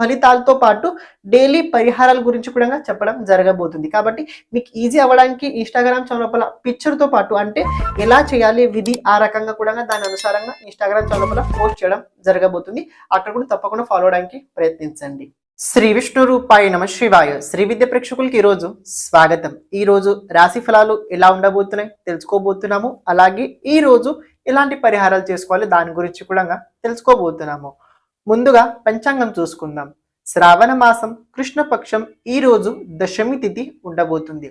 ఫలితాలతో పాటు డైలీ పరిహారాల గురించి కూడా చెప్పడం జరగబోతుంది. కాబట్టి మీకు ఈజీ అవ్వడానికి ఇన్స్టాగ్రామ్ ఛానల్ పిక్చర్తో పాటు అంటే ఎలా చేయాలి విధి ఆ రకంగా కూడా దాని అనుసారంగా ఇన్స్టాగ్రామ్ ఛానల్ పోస్ట్ చేయడం జరగబోతుంది. అక్కడ కూడా తప్పకుండా ఫాలో అవడానికి ప్రయత్నించండి. శ్రీ విష్ణు రూపాయ నమ శివాయ. శ్రీ విద్య ప్రేక్షకులకి ఈరోజు స్వాగతం. ఈ రోజు రాశి ఫలాలు ఎలా ఉండబోతున్నాయి తెలుసుకోబోతున్నాము. అలాగే ఈ రోజు ఎలాంటి పరిహారాలు చేసుకోవాలి దాని గురించి కూడా తెలుసుకోబోతున్నాము. ముందుగా పంచాంగం చూసుకుందాం. శ్రావణ మాసం కృష్ణపక్షం ఈ రోజు దశమి తిథి ఉండబోతుంది.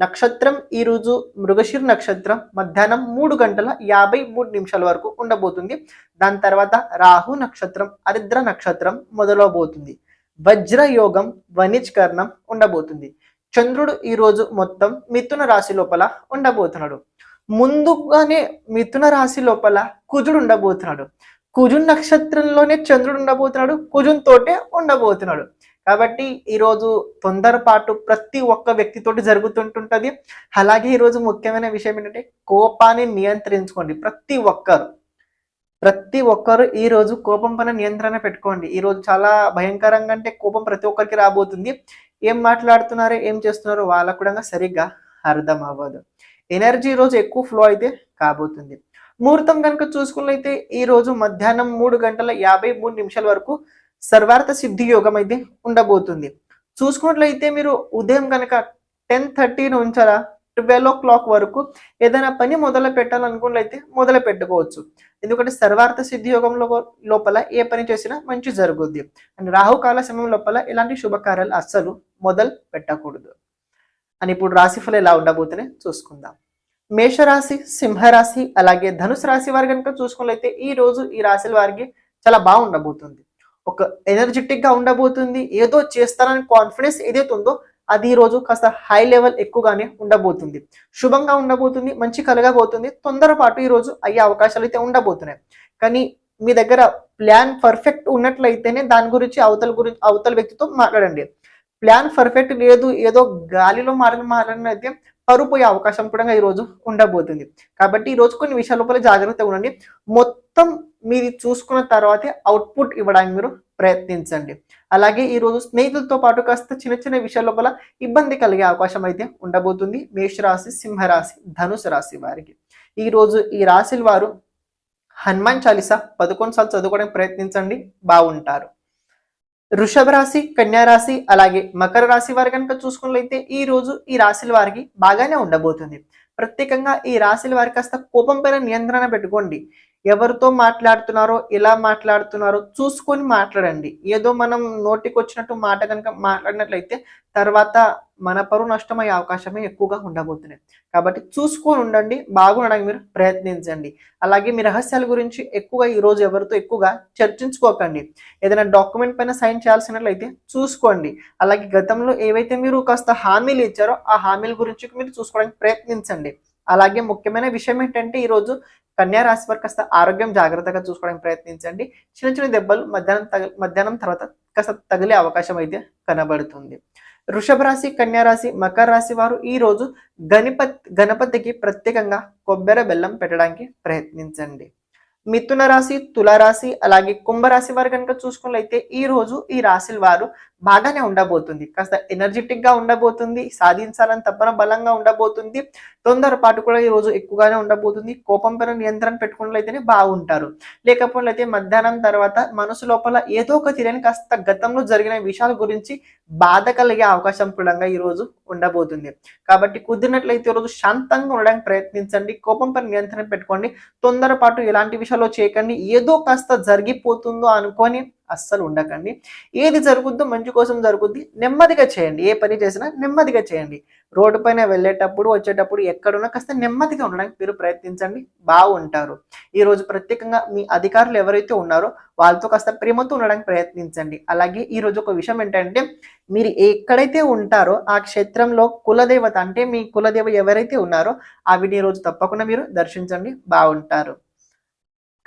నక్షత్రం ఈ రోజు మృగశిర నక్షత్రం మధ్యాహ్నం మూడు గంటల యాభై మూడు నిమిషాల వరకు ఉండబోతుంది. దాని తర్వాత రాహు నక్షత్రం అరిద్ర నక్షత్రం మొదలవబోతుంది. వజ్ర యోగం ఉండబోతుంది. చంద్రుడు ఈ రోజు మొత్తం మిథున రాశి లోపల ఉండబోతున్నాడు. ముందుగానే మిథున రాశి లోపల కుజుడు ఉండబోతున్నాడు. కుజున్ నక్షత్రంలోనే చంద్రుడు ఉండబోతున్నాడు కుజున్ తోటే ఉండబోతున్నాడు. కాబట్టి ఈరోజు తొందరపాటు ప్రతి ఒక్క వ్యక్తితోటి జరుగుతుంటుంటుంది. అలాగే ఈరోజు ముఖ్యమైన విషయం ఏంటంటే కోపాన్ని నియంత్రించుకోండి ప్రతి ఒక్కరు. ప్రతి ఒక్కరు ఈ రోజు కోపం పైన నియంత్రణ పెట్టుకోండి. ఈ రోజు చాలా భయంకరంగా అంటే కోపం ప్రతి ఒక్కరికి రాబోతుంది. ఏం మాట్లాడుతున్నారు ఏం చేస్తున్నారు వాళ్ళకు కూడా సరిగ్గా అర్థం అవ్వదు. ఎనర్జీ రోజు ఎక్కువ ఫ్లో అయితే కాబోతుంది. ముహూర్తం కనుక చూసుకున్నట్లయితే ఈ రోజు మధ్యాహ్నం మూడు గంటల యాభై మూడు నిమిషాల వరకు సర్వార్థ సిద్ధి యోగం అయితే ఉండబోతుంది. చూసుకున్నట్లయితే మీరు ఉదయం కనుక టెన్ థర్టీ నుంచారా ట్వెల్వ్ ఓ క్లాక్ వరకు ఏదైనా పని మొదలు పెట్టాలనుకున్నట్లయితే మొదలు పెట్టుకోవచ్చు. ఎందుకంటే సర్వార్థ సిద్ధి యోగంలో లోపల ఏ పని చేసినా మంచి జరుగుద్ది. అండ్ రాహుకాల సమయం లోపల ఇలాంటి శుభకార్యాలు అస్సలు మొదలు పెట్టకూడదు. అని ఇప్పుడు రాశిఫలం ఎలా ఉండబోతున్నాయి చూసుకుందాం. మేషరాశి సింహరాశి అలాగే ధనుసు రాశి వారు కనుక చూసుకున్నట్లయితే ఈ రోజు ఈ రాశుల వారికి చాలా బాగుండబోతుంది ఒక ఎనర్జెటిక్గా ఉండబోతుంది ఏదో చేస్తారని కాన్ఫిడెన్స్ ఏదైతే ఉందో అది ఈ రోజు కాస్త హై లెవెల్ ఎక్కువగానే ఉండబోతుంది. శుభంగా ఉండబోతుంది మంచి కలగబోతుంది తొందరపాటు ఈ రోజు అయ్యే అవకాశాలు అయితే ఉండబోతున్నాయి. కానీ మీ దగ్గర ప్లాన్ పర్ఫెక్ట్ ఉన్నట్లయితేనే దాని గురించి అవతల గురించి అవతల వ్యక్తితో మాట్లాడండి. ప్లాన్ పర్ఫెక్ట్ లేదు ఏదో గాలిలో మారిన మారినైతే పరుపోయే అవకాశం కూడా ఈరోజు ఉండబోతుంది. కాబట్టి ఈ రోజు కొన్ని విషయాల లోపల జాగ్రత్తగా ఉండండి. మొత్తం మీరు చూసుకున్న తర్వాతే అవుట్పుట్ ఇవ్వడానికి మీరు ప్రయత్నించండి. అలాగే ఈరోజు స్నేహితులతో పాటు కాస్త చిన్న చిన్న విషయాల లోపల ఇబ్బంది కలిగే అవకాశం అయితే ఉండబోతుంది. మేషరాశి సింహరాశి ధనుసు రాశి వారికి. ఈరోజు ఈ రాశుల వారు హనుమాన్ చాలీసా పదకొండు సార్లు చదువుకోవడానికి ప్రయత్నించండి. బాగుంటారు. వృషభ రాశి కన్యా రాశి అలాగే మకర రాశి వారు కనుక చూసుకున్నట్లయితే ఈ రోజు ఈ రాశుల వారికి బాగానే ఉండబోతుంది. ప్రత్యేకంగా ఈ రాశుల వారికి కాస్త కోపం పైన నియంత్రణ పెట్టుకోండి. ఎవరితో మాట్లాడుతున్నారో ఎలా మాట్లాడుతున్నారో చూసుకొని మాట్లాడండి. ఏదో మనం నోటికి వచ్చినట్టు మాట కనుక మాట్లాడినట్లయితే తర్వాత మన పరువు నష్టమయ్యే అవకాశమే ఎక్కువగా ఉండబోతున్నాయి కాబట్టి చూసుకొని ఉండండి బాగుండడానికి మీరు ప్రయత్నించండి. అలాగే మీ రహస్యాల గురించి ఎక్కువగా ఈ రోజు ఎవరితో ఎక్కువగా చర్చించుకోకండి. ఏదైనా డాక్యుమెంట్ పైన సైన్ చేయాల్సినట్లయితే చూసుకోండి. అలాగే గతంలో ఏవైతే మీరు కాస్త హామీలు ఇచ్చారో ఆ హామీల గురించి మీరు చూసుకోవడానికి ప్రయత్నించండి. అలాగే ముఖ్యమైన విషయం ఏంటంటే ఈరోజు కన్యా రాశి వారు కాస్త ఆరోగ్యం జాగ్రత్తగా చూసుకోవడానికి ప్రయత్నించండి. చిన్న చిన్న దెబ్బలు మధ్యాహ్నం తగ మధ్యాహ్నం తర్వాత కాస్త తగిలే అవకాశం అయితే కనబడుతుంది. వృషభ రాశి కన్యా రాశి మకర రాశి వారు ఈ రోజు గణపతి గణపతికి ప్రత్యేకంగా కొబ్బరి బెల్లం పెట్టడానికి ప్రయత్నించండి. మిథున రాశి తులారాశి అలాగే కుంభరాశి వారు కనుక చూసుకున్నట్లయితే ఈ రోజు ఈ రాశుల వారు బాగానే ఉండబోతుంది. కాస్త ఎనర్జెటిక్గా ఉండబోతుంది సాధించాలని తప్పన బలంగా ఉండబోతుంది. తొందరపాటు కూడా ఈ రోజు ఎక్కువగానే ఉండబోతుంది. కోపం పైన నియంత్రణ పెట్టుకున్నట్లయితేనే బాగుంటారు. లేకపోతే మధ్యాహ్నం తర్వాత మనసు లోపల ఏదో ఒక తెలియని కాస్త గతంలో జరిగిన విషయాల గురించి బాధ కలిగే అవకాశం కూడా ఈ రోజు ఉండబోతుంది. కాబట్టి కుదిరినట్లయితే ఈ రోజు శాంతంగా ఉండడానికి ప్రయత్నించండి. కోపం పైన నియంత్రణ పెట్టుకోండి. తొందరపాటు ఎలాంటి విషయాలు చేయకండి. ఏదో కాస్త జరిగిపోతుందో అనుకొని అస్సలు ఉండకండి. ఏది జరుగుద్దో మంచి కోసం జరుగుద్ది. నెమ్మదిగా చేయండి. ఏ పని చేసినా నెమ్మదిగా చేయండి. రోడ్డు పైన వెళ్ళేటప్పుడు వచ్చేటప్పుడు ఎక్కడున్నా కాస్త నెమ్మదిగా ఉండడానికి మీరు ప్రయత్నించండి. బాగుంటారు. ఈరోజు ప్రత్యేకంగా మీ అధికారులు ఎవరైతే ఉన్నారో వాళ్ళతో కాస్త ప్రేమతో ఉండడానికి ప్రయత్నించండి. అలాగే ఈ రోజు ఒక విషయం ఏంటంటే మీరు ఎక్కడైతే ఉంటారో ఆ క్షేత్రంలో కులదేవత అంటే మీ కులదేవ ఎవరైతే ఉన్నారో ఆవిడ ఈ రోజు తప్పకుండా మీరు దర్శించండి. బాగుంటారు.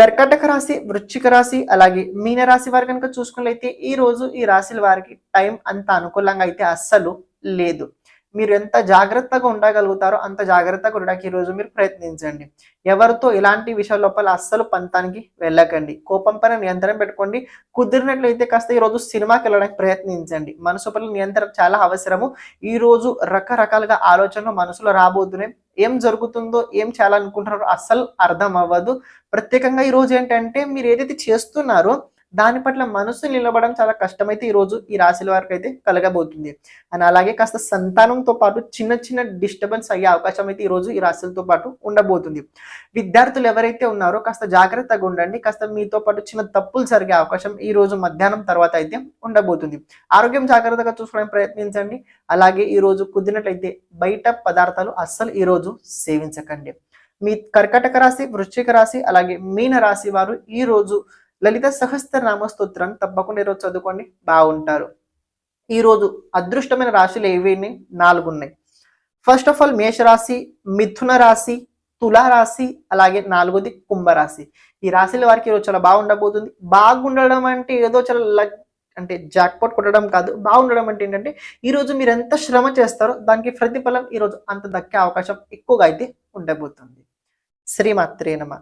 కర్కాటక రాశి వృశ్చిక రాశి అలాగే మీన రాశి వారు కనుక చూసుకున్నట్లయితే ఈ రోజు ఈ రాశుల వారికి టైం అంత అనుకూలంగా అయితే అస్సలు లేదు. మీరు ఎంత జాగ్రత్తగా ఉండగలుగుతారో అంత జాగ్రత్తగా ఉండడానికి ఈ రోజు మీరు ప్రయత్నించండి. ఎవరితో ఇలాంటి విషయాల లోపల అస్సలు పంతానికి వెళ్ళకండి. కోపం పైన నియంత్రణ పెట్టుకోండి. కుదిరినట్లయితే కాస్త ఈ రోజు సినిమాకి వెళ్ళడానికి ప్రయత్నించండి. మనసు పట్ల నియంత్రణ చాలా అవసరము. ఈ రోజు రకరకాలుగా ఆలోచనలు మనసులో రాబోతున్నాయి. ఏం జరుగుతుందో ఏం చేయాలనుకుంటున్నారో అస్సలు అర్థం అవ్వదు. ప్రత్యేకంగా ఈ రోజు ఏంటంటే మీరు ఏదైతే చేస్తున్నారో దాని పట్ల మనసు నిలబడడం చాలా కష్టమైతే ఈ రోజు ఈ రాశుల వారికి అయితే కలగబోతుంది. అని అలాగే కాస్త సంతానంతో పాటు చిన్న చిన్న డిస్టర్బెన్స్ అయ్యే అవకాశం అయితే ఈ రోజు ఈ రాశులతో పాటు ఉండబోతుంది. విద్యార్థులు ఎవరైతే ఉన్నారో కాస్త జాగ్రత్తగా ఉండండి. కాస్త మీతో పాటు చిన్న తప్పులు జరిగే అవకాశం ఈ రోజు మధ్యాహ్నం తర్వాత అయితే ఉండబోతుంది. ఆరోగ్యం జాగ్రత్తగా చూసుకోవడానికి ప్రయత్నించండి. అలాగే ఈ రోజు కుదిరినట్లయితే బయట పదార్థాలు అస్సలు ఈ రోజు సేవించకండి. మీ కర్కటక రాశి వృశ్చిక రాశి అలాగే మీన రాశి వారు ఈ రోజు లలిత సహస్రనామ స్తోత్రాన్ని తప్పకుండా ఈరోజు చదువుకోండి. బాగుంటారు. ఈరోజు అదృష్టమైన రాశులు ఏవేని? నాలుగు ఉన్నాయి ఫస్ట్ ఆఫ్ ఆల్ మేషరాశి మిథున రాశి తులా రాశి అలాగే నాలుగోది కుంభరాశి. ఈ రాశుల వారికి ఈరోజు చాలా బాగుండబోతుంది. బాగుండడం అంటే ఏదో చాలా లక్ అంటే జాక్పాట్ కొట్టడం కాదు. బాగుండడం అంటే ఏంటంటే ఈ రోజు మీరు ఎంత శ్రమ చేస్తారో దానికి ప్రతిఫలం ఈ రోజు అంత దక్కే అవకాశం ఎక్కువగా అయితే ఉండబోతుంది. శ్రీమాత్రేనమ